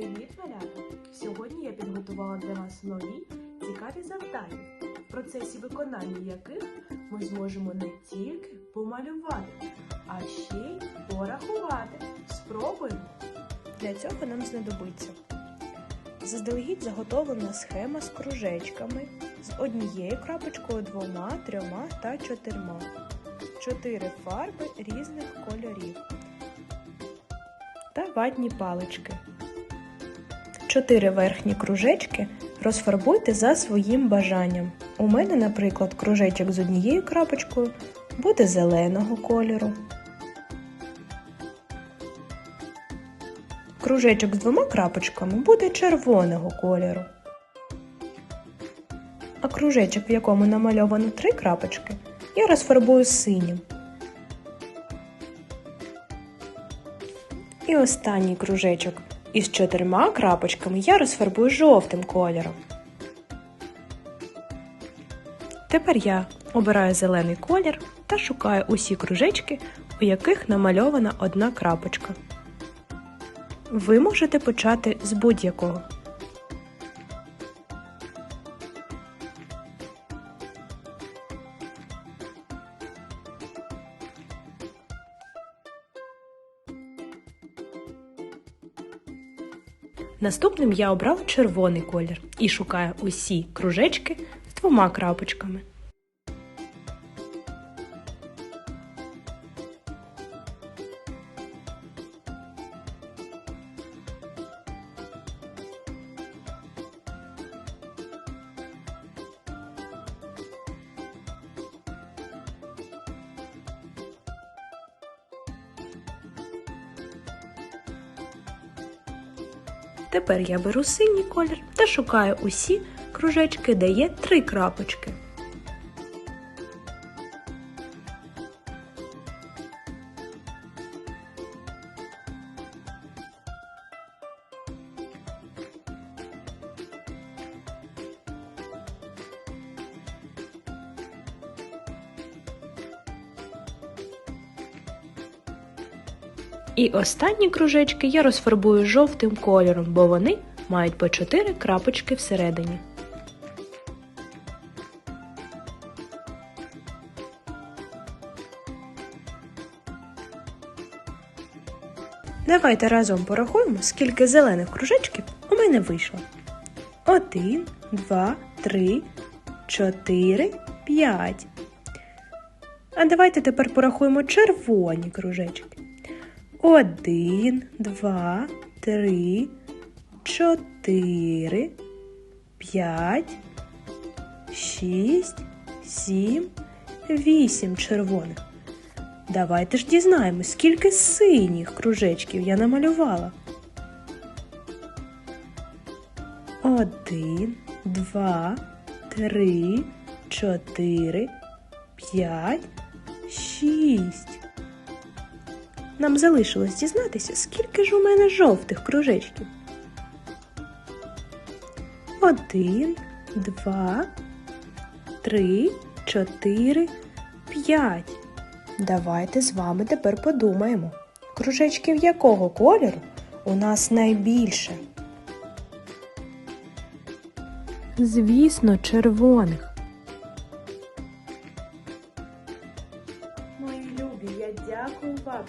Привіт, малята! Сьогодні я підготувала для вас нові цікаві завдання, в процесі виконання яких ми зможемо не тільки помалювати, а ще й порахувати. Спробуємо! Для цього нам знадобиться заздалегідь заготовлена схема з кружечками з однією крапочкою, двома, трьома та чотирма. Чотири фарби різних кольорів та ватні палички. Чотири верхні кружечки розфарбуйте за своїм бажанням. У мене, наприклад, кружечок з однією крапочкою буде зеленого кольору. Кружечок з двома крапочками буде червоного кольору. А кружечок, в якому намальовано три крапочки, я розфарбую синім. І останній кружечок із чотирма крапочками я розфарбую жовтим кольором. Тепер я обираю зелений колір та шукаю усі кружечки, у яких намальована одна крапочка. Ви можете почати з будь-якого. Наступним я обрав червоний колір і шукаю усі кружечки з двома крапочками. Тепер я беру синій колір та шукаю усі кружечки, де є три крапочки. І останні кружечки я розфарбую жовтим кольором, бо вони мають по 4 крапочки всередині. Давайте разом порахуємо, скільки зелених кружечків у мене вийшло. Один, два, три, чотири, п'ять. А давайте тепер порахуємо червоні кружечки. Один, два, три, чотири, п'ять, шість, сім, вісім червоних. Давайте ж дізнаємось, скільки синіх кружечків я намалювала. Один, два, три, чотири, п'ять, шість. Нам залишилось дізнатися, скільки ж у мене жовтих кружечків. Один, два, три, чотири, п'ять. Давайте з вами тепер подумаємо, кружечків якого кольору у нас найбільше. Звісно, червоних. Мої любі, я дякую вам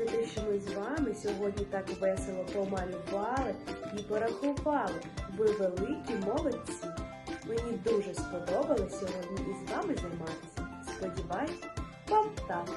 за те, що ми з вами сьогодні так весело помалювали і порахували. Ви великі молодці. Мені дуже сподобалось сьогодні із вами займатися. Сподіваюсь, вам також.